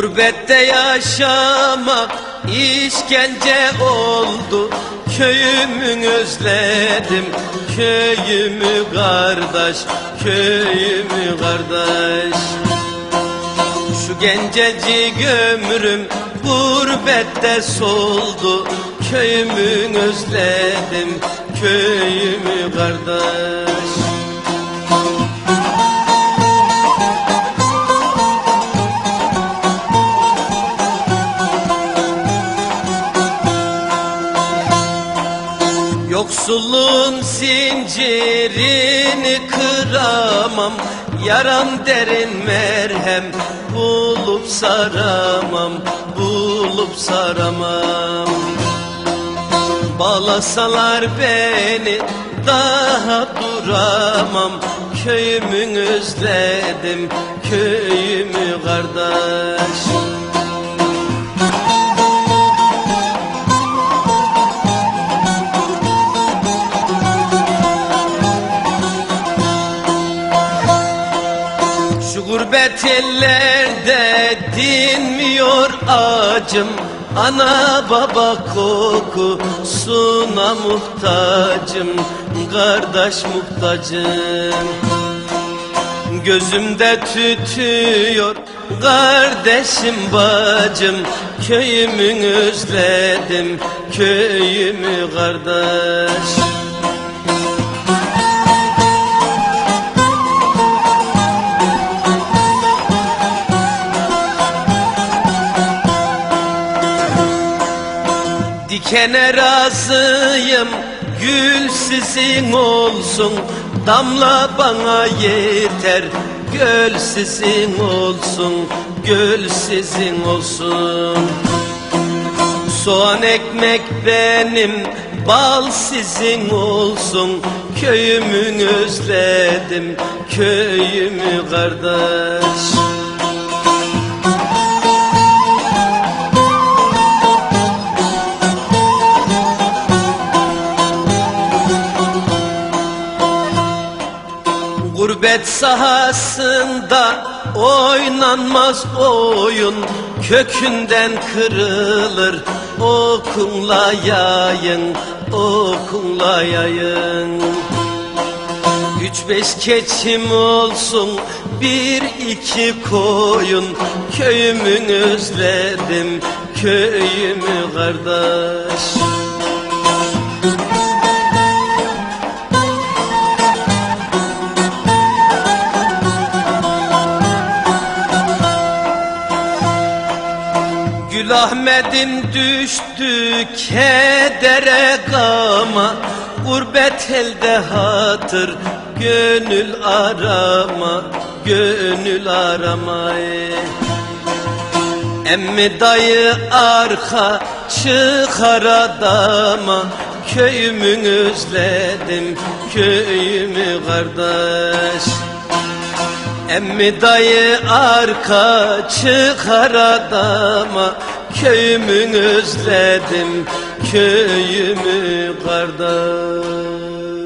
Gurbette yaşamak işkence oldu. Köyümü özledim Köyümü kardeş Köyümü kardeş. Şu gencecik ömrüm gurbette soldu. Köyümü özledim Köyümü kardeş Yoksulluğun zincirini kıramam. Yaram derin merhem bulup saramam Bulup saramam. Bağlasalar beni daha duramam. Köyümü özledim köyümü kardeş gurbet ellerde dinmiyor acım. Ana baba kokusuna muhtacım. Kardeş muhtacım. Gözümde tütüyor kardeşim bacım. Köyümü özledim köyümü kardeş Dikene razıyım gül sizin olsun. Damla bana yeter göl sizin olsun Göl sizin olsun. Soğan ekmek benim bal sizin olsun. Köyümü özledim köyümü kardeş Gurbet sahasında oynanmaz oyun Kökünden kırılır. Okunla yayın Okunla yayın. Üç beş keçim olsun bir iki koyun. Köyümü özledim köyümü kardeş Gül Ahmet'im düştü kedere gama Gurbet elde hatır gönül arama Gönül arama ey. Emmi dayı arka çıkar adama Köyümü özledim köyümü kardeş Emmi dayı arka çıkar adama Köyümü özledim köyümü kardeş